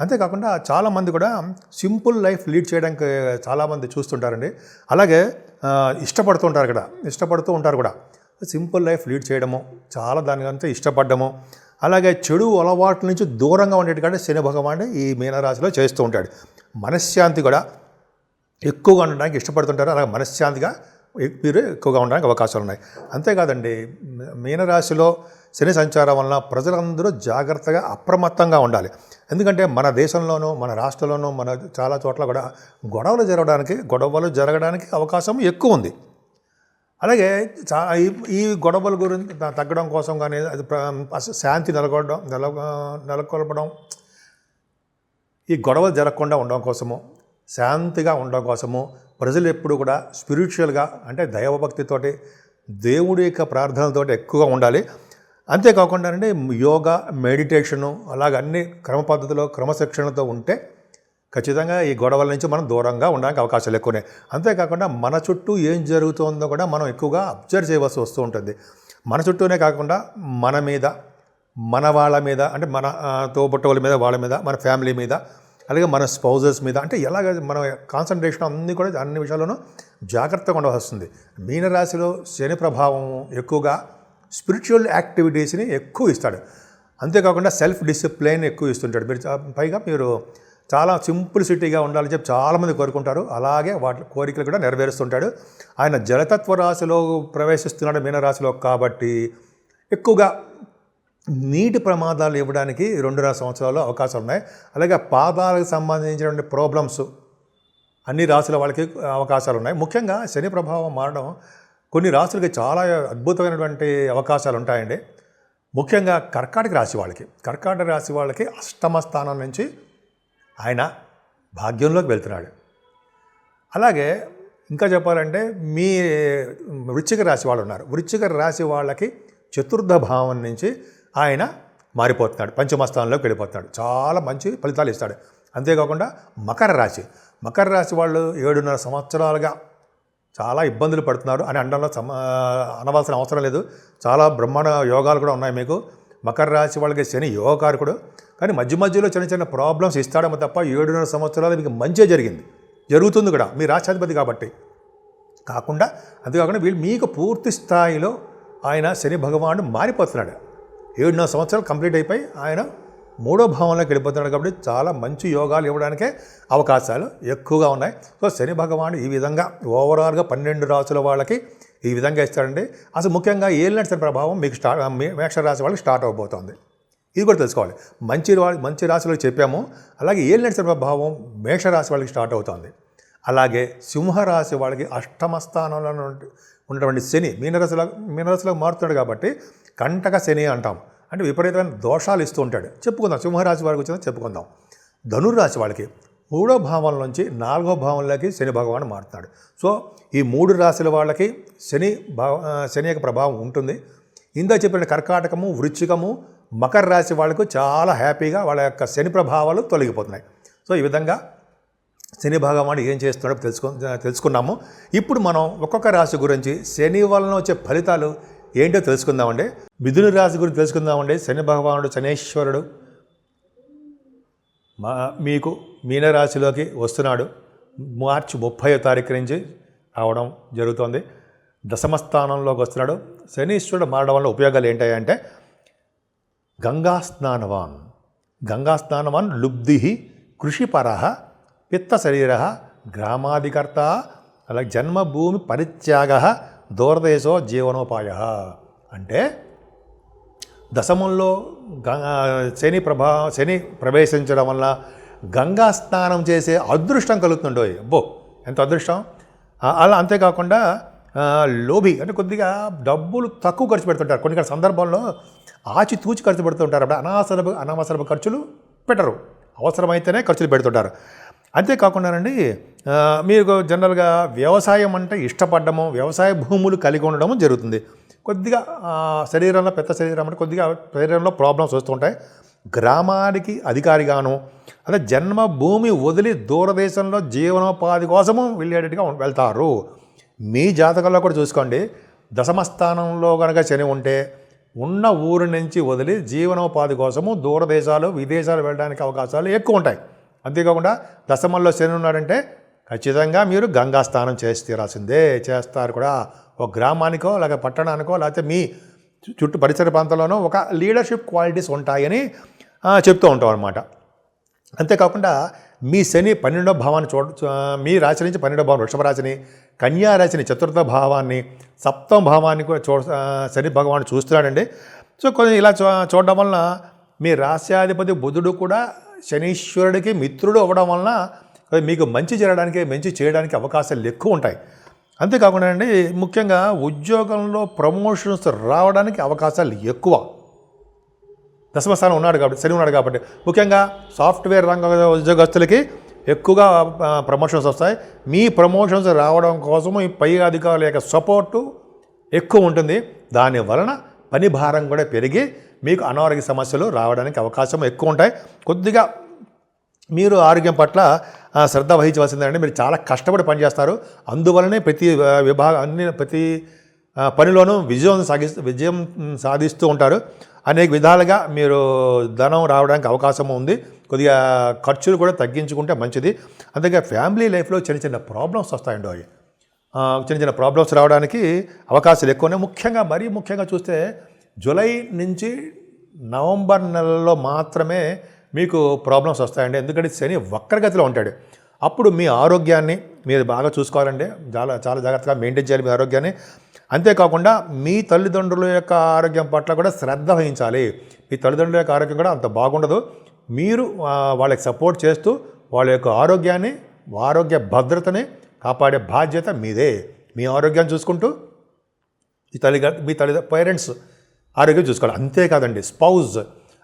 అంతేకాకుండా చాలామంది కూడా సింపుల్ లైఫ్ లీడ్ చేయడానికి చాలామంది చూస్తుంటారండి. అలాగే ఇష్టపడుతూ ఉంటారు కూడా ఇష్టపడుతూ ఉంటారు కూడా. సింపుల్ లైఫ్ లీడ్ చేయడము చాలా దానికంతా ఇష్టపడ్డము. అలాగే చెడు అలవాట్ల నుంచి దూరంగా ఉండేట్టుగా శని భగవానుడు ఈ మీనరాశిలో చేస్తూ ఉంటాడు. మనశ్శాంతి కూడా ఎక్కువగా ఉండడానికి ఇష్టపడుతుంటారు. అలాగే మనశ్శాంతిగా మీరు ఎక్కువగా ఉండడానికి అవకాశాలు ఉన్నాయి. అంతేకాదండి మీనరాశిలో శని సంచారం వలన ప్రజలందరూ జాగ్రత్తగా అప్రమత్తంగా ఉండాలి. ఎందుకంటే మన దేశంలోనూ మన రాష్ట్రంలోనూ మన చాలా చోట్ల కూడా గొడవలు జరగడానికి గొడవలు జరగడానికి అవకాశం ఎక్కువ ఉంది. అలాగే చా ఈ ఈ గొడవల గురించి తగ్గడం కోసం కానీ అది ప్ర- శాంతి నెలకొడడం నెల నెలకొల్పడం ఈ గొడవలు జరగకుండా ఉండడం కోసము శాంతిగా ఉండడం కోసము ప్రజలు ఎప్పుడు కూడా స్పిరిచువల్గా అంటే దైవభక్తితోటి దేవుడి యొక్క ప్రార్థనలతోటి ఎక్కువగా ఉండాలి. అంతేకాకుండా అంటే యోగా మెడిటేషను అలాగ అన్ని క్రమ పద్ధతిలో క్రమశిక్షణతో ఉంటే ఖచ్చితంగా ఈ గొడవల నుంచి మనం దూరంగా ఉండడానికి అవకాశాలు ఎక్కువనే. అంతేకాకుండా మన చుట్టూ ఏం జరుగుతుందో కూడా మనం ఎక్కువగా అబ్జర్వ్ చేయవలసి వస్తూ ఉంటుంది. మన చుట్టూనే కాకుండా మన మీద మన వాళ్ళ మీద అంటే మన ఆ, తోబుట్టవుల మీద వాళ్ళ మీద మన ఫ్యామిలీ మీద అలాగే మన స్పౌజెస్ మీద అంటే ఎలాగ మన కాన్సన్ట్రేషన్ అన్నీ కూడా అన్ని విషయాల్లోనూ జాగ్రత్తగా ఉండవలసి వస్తుంది. మీనరాశిలో శని ప్రభావం ఎక్కువగా స్పిరిచువల్ యాక్టివిటీస్ని ఎక్కువ ఇస్తాడు. అంతేకాకుండా సెల్ఫ్ డిసిప్లైన్ ఎక్కువ ఇస్తుంటాడు. మీరు పైగా మీరు చాలా సింప్లిసిటీగా ఉండాలని చెప్పి చాలామంది కోరుకుంటారు. అలాగే వాటి కోరికలు కూడా నెరవేరుస్తుంటాడు. ఆయన జలతత్వ రాశిలో ప్రవేశిస్తున్నాడు మీనరాశిలో కాబట్టి ఎక్కువగా నీటి ప్రమాదాలు ఇవ్వడానికి రెండున్నర సంవత్సరాలు అవకాశాలు ఉన్నాయి. అలాగే పాదాలకు సంబంధించినటువంటి ప్రాబ్లమ్స్ అన్ని రాశుల వాళ్ళకి అవకాశాలు ఉన్నాయి. ముఖ్యంగా శని ప్రభావం మారడం కొన్ని రాశులకి చాలా అద్భుతమైనటువంటి అవకాశాలు ఉంటాయండి ముఖ్యంగా కర్కాటక రాశి వాళ్ళకి. కర్కాటక రాశి వాళ్ళకి అష్టమ స్థానం నుంచి ఆయన భాగ్యంలోకి వెళ్తున్నాడు. అలాగే ఇంకా చెప్పాలంటే మీ వృశ్చిక రాశి వాళ్ళు ఉన్నారు. వృశ్చిక రాశి వాళ్ళకి చతుర్థ భావం నుంచి ఆయన మారిపోతున్నాడు. పంచమస్థానంలోకి వెళ్ళిపోతున్నాడు. చాలా మంచి ఫలితాలు ఇస్తాడు. అంతేకాకుండా మకర రాశి. మకర రాశి వాళ్ళు ఏడున్నర సంవత్సరాలుగా చాలా ఇబ్బందులు పడుతున్నారు అని అనడంలో సమ అనవలసిన అవసరం లేదు. చాలా బ్రహ్మాండ యోగాలు కూడా ఉన్నాయి మీకు. మకర రాశి వాళ్ళకి శని యోగకారకుడు. కానీ మధ్య మధ్యలో చిన్న చిన్న ప్రాబ్లమ్స్ ఇస్తాడేమో తప్ప ఏడున్నర సంవత్సరాలు మీకు మంచిగా జరిగింది. జరుగుతుంది కూడా. మీ రాష్ట్రాధిపతి కాబట్టి. కాకుండా అంతేకాకుండా వీళ్ళు మీకు పూర్తి స్థాయిలో ఆయన శని భగవానుడు మారిపోతున్నాడు. ఏడున్నర సంవత్సరాలు కంప్లీట్ అయిపోయి ఆయన మూడో భావంలోకి వెళ్ళిపోతున్నాడు కాబట్టి చాలా మంచి యోగాలు ఇవ్వడానికే అవకాశాలు ఎక్కువగా ఉన్నాయి. సో శని భగవానుడు ఈ విధంగా ఓవరాల్గా పన్నెండు రాసుల వాళ్ళకి ఈ విధంగా ఇస్తాడండి. అసలు ముఖ్యంగా ఏలినట్టు శని ప్రభావం మీకు స్టార్ట్ మేష రాశి వాళ్ళకి స్టార్ట్ అవబోతోంది. ఇది కూడా తెలుసుకోవాలి. మంచి మంచి రాశిలో చెప్పాము. అలాగే ఏలినట్టు శని ప్రభావం మేషరాశి వాళ్ళకి స్టార్ట్ అవుతుంది. అలాగే సింహరాశి వాళ్ళకి అష్టమ స్థానంలో ఉన్నటువంటి శని మీనరాశిలో మీనరాశిలో మారుతున్నాడు కాబట్టి కంటక శని అంటాం. అంటే విపరీతమైన దోషాలు ఇస్తూ ఉంటాడు. చెప్పుకుందాం. సింహరాశి వారికి వచ్చిందని చెప్పుకుందాం. ధనుర్రాశి వాళ్ళకి మూడో భావం నుంచి నాలుగో భావంలోకి శని భగవాన్ మారుతున్నాడు. సో ఈ మూడు రాశుల వాళ్ళకి శని భావ శని యొక్క ప్రభావం ఉంటుంది. ఇందా చెప్పిన కర్కాటకము వృచ్చికము మకర రాశి వాళ్ళకు చాలా హ్యాపీగా వాళ్ళ యొక్క శని ప్రభావాలు తొలగిపోతున్నాయి. సో ఈ విధంగా శని భగవాన్ ఏం చేస్తున్నాడో తెలుసుకు తెలుసుకున్నాము. ఇప్పుడు మనం ఒక్కొక్క రాశి గురించి శని వలన వచ్చే ఫలితాలు ఏంటో తెలుసుకుందామండి. మిథున రాశి గురించి తెలుసుకుందామండి. శని భగవానుడు శనేశ్వరుడు మా మీకు మీనరాశిలోకి వస్తున్నాడు. మార్చి ముప్పై తారీఖు నుంచి రావడం జరుగుతుంది. దశమ స్థానంలోకి వస్తున్నాడు. శనీశ్వరుడు మారడం వల్ల ఉపయోగాలు ఏంటంటే గంగా స్నానవాన్. గంగా స్నానవాన్ లుబ్ధి కృషిపర పిత్త శరీర గ్రామాధికర్త అలాగే జన్మభూమి పరిత్యాగ దూరదేశో జీవనోపాయ అంటే దశమంలో గంగా శని ప్రభా శని ప్రవేశించడం వల్ల గంగా స్నానం చేసే అదృష్టం కలుగుతుండో అబ్బో ఎంత అదృష్టం? అలా అంతేకాకుండా లోభి అంటే కొద్దిగా డబ్బులు తక్కువ ఖర్చు పెడుతుంటారు. కొన్ని కొన్ని సందర్భాల్లో ఆచితూచి ఖర్చు పెడుతుంటారు. అప్పుడు అనవసరపు అనవసరపు ఖర్చులు పెట్టరు. అవసరమైతేనే ఖర్చులు పెడుతుంటారు. అంతేకాకుండానండి ఆ, మీకు జనరల్గా వ్యవసాయం అంటే ఇష్టపడము వ్యవసాయ భూములు కలిగి ఉండడము జరుగుతుంది. కొద్దిగా శరీరంలో పెద్ద శరీరం అంటే కొద్దిగా శరీరంలో ప్రాబ్లమ్స్ వస్తుంటాయి. గ్రామానికి అధికారిగాను అదే జన్మభూమి వదిలి దూరదేశంలో జీవనోపాధి కోసము వెళ్ళేటట్టుగా వెళ్తారు. మీ జాతకంలో కూడా చూసుకోండి. దశమ స్థానంలో కనుక శని ఉంటే ఉన్న ఊరు నుంచి వదిలి జీవనోపాధి కోసము దూరదేశాలు విదేశాలు వెళ్ళడానికి అవకాశాలు ఎక్కువ ఉంటాయి. అంతేకాకుండా దశమంలో శని ఉన్నాడంటే ఖచ్చితంగా మీరు గంగా స్నానం చేసి తీరాల్సిందే చేస్తారు కూడా. ఒక గ్రామానికో లేక పట్టణానికో లేకపోతే మీ చుట్టూ పరిసర ప్రాంతంలోనో ఒక లీడర్షిప్ క్వాలిటీస్ ఉంటాయని చెప్తూ ఉంటాం అనమాట అంతేకాకుండా మీ శని పన్నెండో భావాన్ని చూడ చూ- మీ రాశి నుంచి పన్నెండో భావం వృషభ రాశిని కన్యా రాశిని చతుర్థ భావాన్ని సప్తమ భావాన్ని కూడా చూ శని భగవాన్ చూస్తున్నాడండి. సో కొంచెం ఇలా చూ చూడడం వలన మీ రాశ్యాధిపతి బుధుడు కూడా శనీశ్వరుడికి మిత్రుడు అవ్వడం వలన మీకు మంచి జరగడానికి మంచి చేయడానికి అవకాశాలు ఎక్కువ ఉంటాయి. అంతేకాకుండా అండి ముఖ్యంగా ఉద్యోగంలో ప్రమోషన్స్ రావడానికి అవకాశాలు ఎక్కువ. దశమస్థానం ఉన్నాడు కాబట్టి శని ఉన్నాడు కాబట్టి. ముఖ్యంగా సాఫ్ట్వేర్ రంగ ఉద్యోగస్తులకి ఎక్కువగా ప్రమోషన్స్ వస్తాయి. మీ ప్రమోషన్స్ రావడం కోసం ఈ పై అధికారుల యొక్క సపోర్టు ఎక్కువ ఉంటుంది. దాని వలన పని భారం కూడా పెరిగి మీకు అనారోగ్య సమస్యలు రావడానికి అవకాశం ఎక్కువ ఉంటాయి. కొద్దిగా మీరు ఆరోగ్యం పట్ల శ్రద్ధ వహించవలసిందండి. మీరు చాలా కష్టపడి పనిచేస్తారు. అందువలనే ప్రతి విభాగ అన్ని ప్రతి పనిలోనూ విజయం సాగి విజయం సాధిస్తూ ఉంటారు. అనేక విధాలుగా మీరు ధనం రావడానికి అవకాశం ఉంది. కొద్దిగా ఖర్చులు కూడా తగ్గించుకుంటే మంచిది. అంతేగా ఫ్యామిలీ లైఫ్లో చిన్న చిన్న ప్రాబ్లమ్స్ వస్తాయండి అవి. చిన్న చిన్న ప్రాబ్లమ్స్ రావడానికి అవకాశాలు ఎక్కువనే. ముఖ్యంగా మరీ ముఖ్యంగా చూస్తే జూలై నుంచి నవంబర్ నెలలో మాత్రమే మీకు ప్రాబ్లమ్స్ వస్తాయండి. ఎందుకంటే శని వక్రగతిలో ఉంటాడు. అప్పుడు మీ ఆరోగ్యాన్ని మీరు బాగా చూసుకోవాలండి. చాలా చాలా జాగ్రత్తగా మెయింటైన్ చేయాలి మీ ఆరోగ్యాన్ని. అంతేకాకుండా మీ తల్లిదండ్రుల యొక్క ఆరోగ్యం పట్ల కూడా శ్రద్ధ వహించాలి. మీ తల్లిదండ్రుల యొక్క ఆరోగ్యం కూడా అంత బాగుండదు. మీరు వాళ్ళకి సపోర్ట్ చేస్తూ వాళ్ళ యొక్క ఆరోగ్యాన్ని ఆరోగ్య భద్రతని కాపాడే బాధ్యత మీదే. మీ ఆరోగ్యాన్ని చూసుకుంటూ ఈ తల్లి మీ తల్లి పేరెంట్స్ ఆరోగ్యం చూసుకోవాలి. అంతేకాదండి స్పౌజ్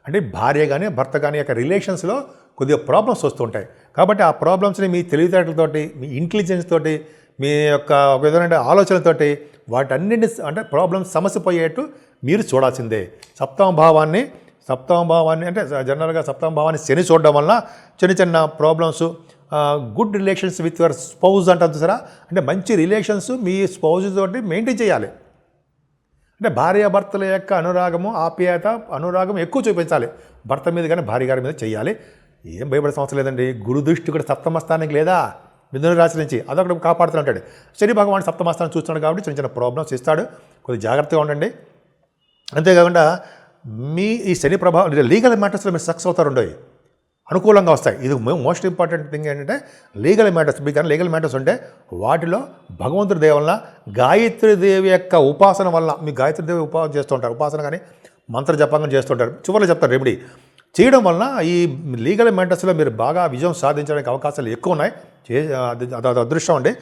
అంటే భార్య కానీ భర్త కానీ యొక్క రిలేషన్స్లో కొద్దిగా ప్రాబ్లమ్స్ వస్తుంటాయి కాబట్టి ఆ ప్రాబ్లమ్స్ని మీ తెలివితేటలతోటి మీ ఇంటెలిజెన్స్ తోటి మీ యొక్క ఒక విధమైన ఆలోచనతోటి వాటన్నింటి అంటే ప్రాబ్లమ్స్ సమస్య పోయేట్టు మీరు చూడాల్సిందే. సప్తమ భావాన్ని సప్తమ భావాన్ని అంటే జనరల్గా సప్తమ భావాన్ని శని చూడడం వలన చిన్న చిన్న problems good relations with your spouse అంటారు చూసారా? అంటే మంచి రిలేషన్స్ మీ స్పౌజ్ తోటి మెయింటైన్ చేయాలి. అంటే భార్యాభర్తల యొక్క అనురాగము ఆప్యాయత అనురాగం ఎక్కువ చూపించాలి. భర్త మీద కానీ భార్య గారి మీద చేయాలి. ఏం భయపడే సమస్య లేదండి. గురు దృష్టి కూడా సప్తమస్థానానికి లేదా? మిథున రాశి నుంచి అదొకటి కాపాడుతుంటాడు శని భగవాన్ సప్తమస్థానం చూస్తున్నాడు కాబట్టి చిన్న చిన్న ప్రాబ్లమ్స్ ఇస్తాడు కొద్దిగా జాగ్రత్తగా ఉండండి. అంతేకాకుండా మీ ఈ శని ప్రభావం లీగల్ మ్యాటర్స్లో మీరు సక్సెస్ అవుతారు ఉండవు. అనుకూలంగా వస్తాయి. ఇది మోస్ట్ ఇంపార్టెంట్ థింగ్ ఏంటంటే లీగల్ మ్యాటర్స్ మీకు లీగల్ మ్యాటర్స్ ఉంటే వాటిలో భగవంతుడి దేవి వలన గాయత్రి దేవి యొక్క ఉపాసన వల్ల మీ గాయత్రి దేవి ఉపాసన చేస్తుంటారు ఉపాసన కానీ మంత్ర జపంగా చేస్తుంటారు చివరిలో చెప్తారు రెమెడీ చేయడం వలన ఈ లీగల్ మ్యాటర్స్లో మీరు బాగా విజయం సాధించడానికి అవకాశాలు ఎక్కువ ఉన్నాయి. చే అది అది అదృష్టం అండి.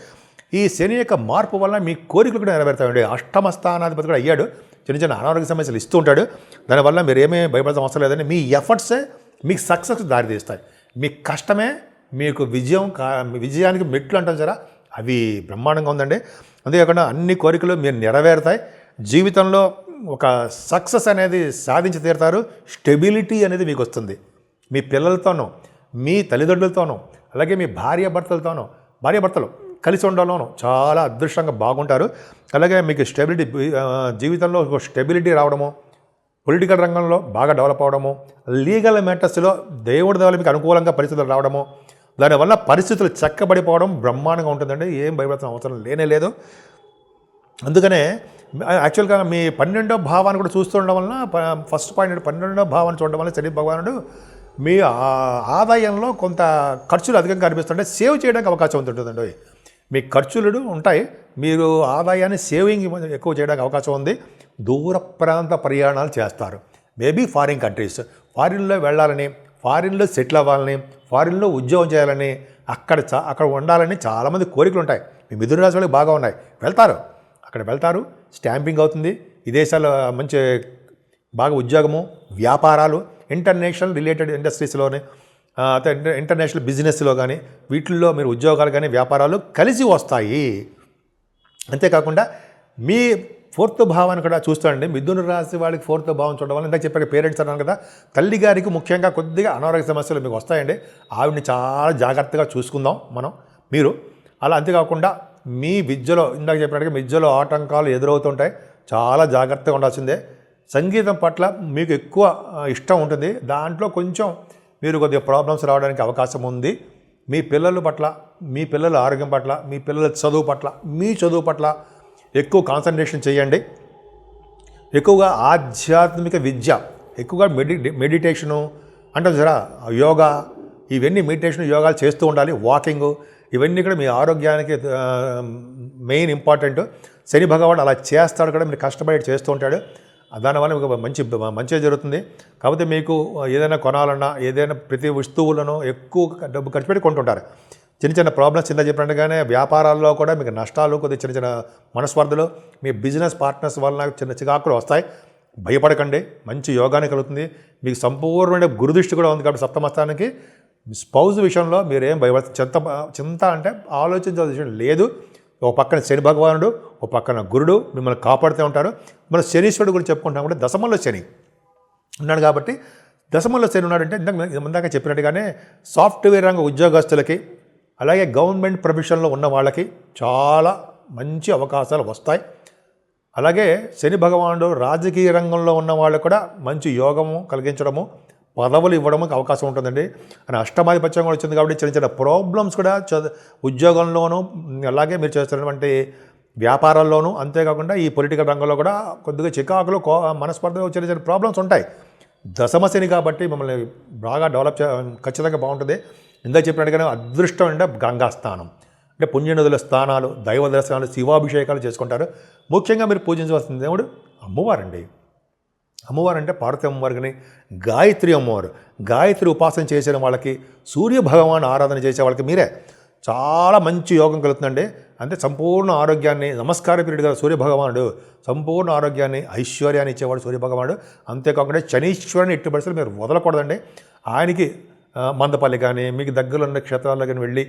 ఈ శని యొక్క మార్పు వల్ల మీ కోరికలు కూడా నెరవేరుతాయండి. అష్టమ స్థానాధిపతి కూడా అయ్యాడు. చిన్న చిన్న అనారోగ్య సమస్యలు ఇస్తూ ఉంటాడు. దానివల్ల మీరు ఏమీ భయపడాల్సిన అవసరం లేదని మీ ఎఫర్ట్సే మీకు సక్సెస్ దారితీస్తాయి. మీ కష్టమే మీకు విజయం కా విజయానికి మెట్లు అంటాం సరే అవి బ్రహ్మాండంగా ఉందండి. అంతేకాకుండా అన్ని కోరికలు మీరు నెరవేరుతాయి. జీవితంలో ఒక సక్సెస్ అనేది సాధించి తీరుతారు. స్టెబిలిటీ అనేది మీకు వస్తుంది. మీ పిల్లలతోనూ మీ తల్లిదండ్రులతోనూ అలాగే మీ భార్యాభర్తలతోనూ భార్యాభర్తలు కలిసి ఉండడంలోనూ చాలా అదృష్టంగా బాగుంటారు. అలాగే మీకు స్టెబిలిటీ జీవితంలో ఒక స్టెబిలిటీ రావడము పొలిటికల్ రంగంలో బాగా డెవలప్ అవడము లీగల్ మ్యాటర్స్లో దేవుడి దేవాల మీకు అనుకూలంగా పరిస్థితులు రావడము దానివల్ల పరిస్థితులు చక్కబడిపోవడం బ్రహ్మాండంగా ఉంటుందండి. ఏం భయపడాల్సిన అవసరం లేనే లేదు. అందుకనే యాక్చువల్గా మీ పన్నెండో భావాన్ని కూడా చూస్తుండడం వలన ప- ఫస్ట్ పాయింట్ పన్నెండో భావాన్ని చూడడం వల్ల శని భగవానుడు మీ ఆ- ఆదాయంలో కొంత ఖర్చులు అధికంగా కనిపిస్తుంటే సేవ్ చేయడానికి అవకాశం ఉంటుందండి. మీ ఖర్చులు ఉంటాయి. మీరు ఆదాయాన్ని సేవింగ్ ఎక్కువ చేయడానికి అవకాశం ఉంది. దూర ప్రాంత ప్రయాణాలు చేస్తారు. మేబీ ఫారిన్ కంట్రీస్ ఫారిన్లో వెళ్ళాలని ఫారిన్లో సెటిల్ అవ్వాలని ఫారిన్లో ఉద్యోగం చేయాలని అక్కడ చా అక్కడ ఉండాలని చాలామంది కోరికలు ఉంటాయి. మీ మిథున రాశి వాళ్ళకి బాగా ఉన్నాయి. వెళ్తారు. అక్కడ వెళ్తారు. స్టాంపింగ్ అవుతుంది. విదేశాల్లో మంచి బాగా ఉద్యోగము వ్యాపారాలు ఇంటర్నేషనల్ రిలేటెడ్ ఇండస్ట్రీస్లోని అయితే ఇంటర్నేషనల్ బిజినెస్లో కానీ వీటిల్లో మీరు ఉద్యోగాలు కానీ వ్యాపారాలు కలిసి వస్తాయి. అంతేకాకుండా మీ ఫోర్త్ భావాన్ని కూడా చూస్తానండి మిథున రాశి వాళ్ళకి ఫోర్త్ భావం చూడడం వల్ల ఇందాక చెప్పారు పేరెంట్స్ అన్నాను కదా తల్లి గారికి ముఖ్యంగా కొద్దిగా అనారోగ్య సమస్యలు మీకు వస్తాయండి. ఆవిడని చాలా జాగ్రత్తగా చూసుకుందాం మనం మీరు. అలా అంతేకాకుండా మీ విద్యలో ఇందాక చెప్పినట్టుగా విద్యలో ఆటంకాలు ఎదురవుతుంటాయి. చాలా జాగ్రత్తగా ఉండాల్సిందే. సంగీతం పట్ల మీకు ఎక్కువ ఇష్టం ఉంటుంది. దాంట్లో కొంచెం మీరు కొద్దిగా ప్రాబ్లమ్స్ రావడానికి అవకాశం ఉంది. మీ పిల్లల పట్ల మీ పిల్లల ఆరోగ్యం పట్ల మీ పిల్లల చదువు పట్ల మీ చదువు పట్ల ఎక్కువ కాన్సన్ట్రేషన్ చేయండి. ఎక్కువగా ఆధ్యాత్మిక విద్య ఎక్కువగా మెడి మెడిటేషను అంటే జరా యోగా ఇవన్నీ మెడిటేషన్ యోగాలు చేస్తూ ఉండాలి. వాకింగ్ ఇవన్నీ కూడా మీ ఆరోగ్యానికి మెయిన్ ఇంపార్టెంట్ శని భగవాడు అలా చేస్తాడు కూడా మీరు కష్టపడి చేస్తూ ఉంటాడు. దానివల్ల మీకు మంచి మంచిగా జరుగుతుంది. కాకపోతే మీకు ఏదైనా కొనాలన్నా ఏదైనా ప్రతి వస్తువులను ఎక్కువ డబ్బు ఖర్చు పెట్టి కొంటుంటారు. చిన్న చిన్న ప్రాబ్లమ్స్ చిన్న చెప్పినట్టుగానే వ్యాపారాల్లో కూడా మీకు నష్టాలు కొద్దిగా చిన్న చిన్న మనస్పర్ధలు మీ బిజినెస్ పార్ట్నర్స్ వలన చిన్న చికాకులు వస్తాయి. భయపడకండి మంచి యోగాన్ని కలుగుతుంది. మీకు సంపూర్ణమైన గురుదృష్టి కూడా ఉంది కాబట్టి సప్తమస్థానానికి స్పౌజ్ విషయంలో మీరు ఏం భయపడ చింత చింత అంటే ఆలోచించాల్సిన విషయం లేదు. ఒక పక్కన శని భగవానుడు ఒక పక్కన గురుడు మిమ్మల్ని కాపాడుతూ ఉంటారు మన శనీశ్వరుడు గురించి చెప్పుకుంటాం కూడా దశమంలో శని ఉన్నాడు కాబట్టి దశమంలో శని ఉన్నాడంటే ఇందాక ఇందాక చెప్పినట్టుగానే సాఫ్ట్వేర్ రంగ ఉద్యోగస్తులకి అలాగే గవర్నమెంట్ ప్రొఫెషన్లో ఉన్న వాళ్ళకి చాలా మంచి అవకాశాలు వస్తాయి. అలాగే శని భగవానుడు రాజకీయ రంగంలో ఉన్న వాళ్ళు కూడా మంచి యోగము కలిగించడము పదవులు ఇవ్వడానికి అవకాశం ఉంటుందండి. అని అష్టమాధిపత్యం కూడా వచ్చింది కాబట్టి చిన్న చిన్న ప్రాబ్లమ్స్ కూడా చ- ఉద్యోగంలోనూ అలాగే మీరు చేస్తున్నటువంటి వ్యాపారాల్లోనూ అంతేకాకుండా ఈ పొలిటికల్ రంగంలో కూడా కొద్దిగా చికాకులు కో మనస్పర్ధలు చిన్న చిన్న ప్రాబ్లమ్స్ ఉంటాయి. దశమశని కాబట్టి మిమ్మల్ని బాగా డెవలప్ చే ఖచ్చితంగా బాగుంటుంది. ఇందాక చెప్పినట్టుగానే అదృష్టం అంటే గంగా స్థానం అంటే పుణ్యనదుల స్థానాలు దైవ దర్శనాలు శివాభిషేకాలు చేసుకుంటారు. ముఖ్యంగా మీరు పూజించవలసిన దేవుడు అమ్మవారండి. అమ్మవారు అంటే పార్వతి అమ్మవారు కానీ గాయత్రి అమ్మవారు. గాయత్రి ఉపాసన చేసిన వాళ్ళకి సూర్య భగవాన్ ఆరాధన చేసే వాళ్ళకి మీరే. చాలా మంచి యోగం కలుగుతుందండి. అంటే సంపూర్ణ ఆరోగ్యాన్ని నమస్కార పీరియడ్గా సూర్య భగవానుడు. సంపూర్ణ ఆరోగ్యాన్ని ఐశ్వర్యాన్ని ఇచ్చేవాడు సూర్యభగవానుడు అంతేకాకుండా శనీశ్వరుని ఎట్టి పరిస్థితులు మీరు వదలకూడదండి. ఆయనకి మందపల్లి కానీ మీకు దగ్గరలో ఉన్న క్షేత్రాల్లో కానీ వెళ్ళి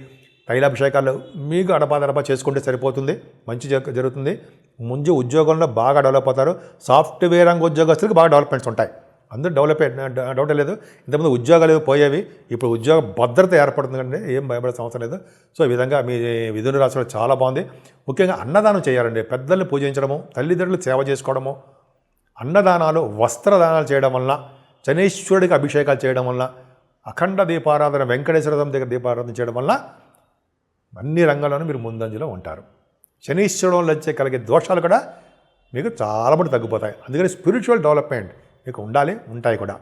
తైలాభిషేకాలు మీకు అడపాదడపా చేసుకుంటే సరిపోతుంది మంచి జరుగుతుంది. ముందు ఉద్యోగంలో బాగా డెవలప్ అవుతారు. సాఫ్ట్వేర్ రంగ ఉద్యోగస్తులకు బాగా డెవలప్మెంట్స్ ఉంటాయి. అందరూ డెవలప్ డౌట్ లేదు. ఇంతకుముందు ఉద్యోగాలు పోయేవి ఇప్పుడు ఉద్యోగ భద్రత ఏర్పడుతుంది కంటే ఏం భయపడాల్సిన అవసరం లేదు. సో ఈ విధంగా మీ విధులు రాష్ట్రంలో చాలా బాగుంది. ముఖ్యంగా అన్నదానం చేయాలండి. పెద్దల్ని పూజించడము తల్లిదండ్రులు సేవ చేసుకోవడము అన్నదానాలు వస్త్రదానాలు చేయడం వలన శనీశ్వరుడికి అభిషేకాలు చేయడం వలన అఖండ దీపారాధన వెంకటేశ్వర దగ్గర దీపారాధన చేయడం వల్ల అన్ని రంగాల్లోనూ మీరు ముందంజలో ఉంటారు. శనీశ్వరంలో వచ్చే కలిగే దోషాలు కూడా మీకు చాలా మటు తగ్గిపోతాయి. అందుకని స్పిరిచువల్ డెవలప్మెంట్ మీకు ఉండాలి ఉంటాయి కూడా.